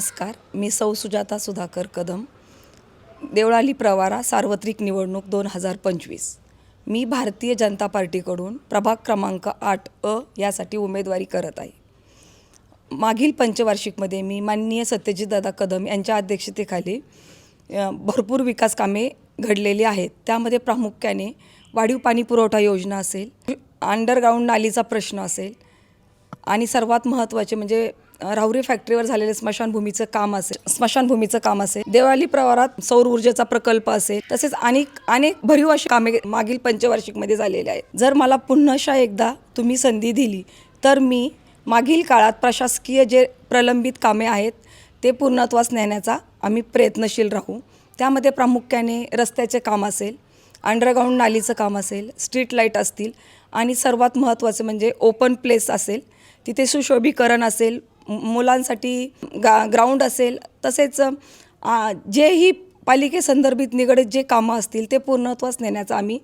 नमस्कार. मी सौ सुजाता सुधाकर कदम. देवळाली प्रवारा सार्वत्रिक निवडणूक दोन हजार पंचवीस. मी भारतीय जनता पार्टीकडून प्रभाग क्रमांक आठ अ यासाठी उमेदवारी करत आहे. मागील पंचवार्षिकमध्ये मी माननीय सत्यजितदादा कदम यांच्या अध्यक्षतेखाली भरपूर विकास कामे घडलेली आहेत. त्यामध्ये प्रामुख्याने वाढीव पाणी पुरवठा योजना असेल अंडरग्राऊंड नालीचा प्रश्न असेल आणि सर्वात महत्त्वाचे म्हणजे राहुरी फॅक्टरीवर झालेले स्मशानभूमीचं काम असेल स्मशानभूमीचं काम असेल देवाली प्रवारात सौर ऊर्जेचा प्रकल्प असेल तसेच अनेक अनेक भरीव अशी कामे मागील पंचवार्षिकमध्ये झालेले आहेत. जर मला पुन्हाशा एकदा तुम्ही संधी दिली तर मी मागील काळात प्रशासकीय जे प्रलंबित कामे आहेत ते पूर्णत्वास नेण्याचा आम्ही प्रयत्नशील राहू. त्यामध्ये प्रामुख्याने रस्त्याचे काम असेल अंडरग्राऊंड नालीचं काम असेल स्ट्रीट लाइट असतील आणि सर्वात महत्त्वाचं म्हणजे ओपन प्लेस असेल तिथे सुशोभीकरण असेल मुलांसाठी गा ग्राउंड असेल तसेच जेही पालिकेसंदर्भित निगडीत जे कामं असतील ते पूर्णत्वास नेण्याचा आम्ही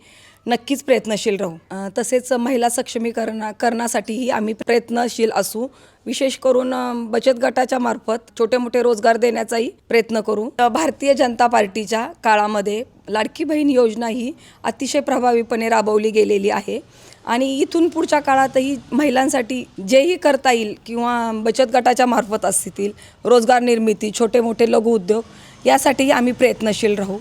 नक्कीच प्रयत्नशील राहू. तसेच महिला सक्षमीकरणा करण्यासाठीही आम्ही प्रयत्नशील असू. विशेष करून बचत गटाच्या मार्फत छोटे मोठे रोजगार देण्याचाही प्रयत्न करू. भारतीय जनता पार्टीच्या काळामध्ये लाडकी बहीण योजना ही अतिशय प्रभावीपणे राबवली गेलेली आहे. आणि इथून पुढच्या काळातही महिलांसाठी जेही करता येईल किंवा बचत गटाच्या मार्फत असतील रोजगार निर्मिती छोटे मोठे लघु उद्योग यासाठीही आम्ही प्रयत्नशील राहू.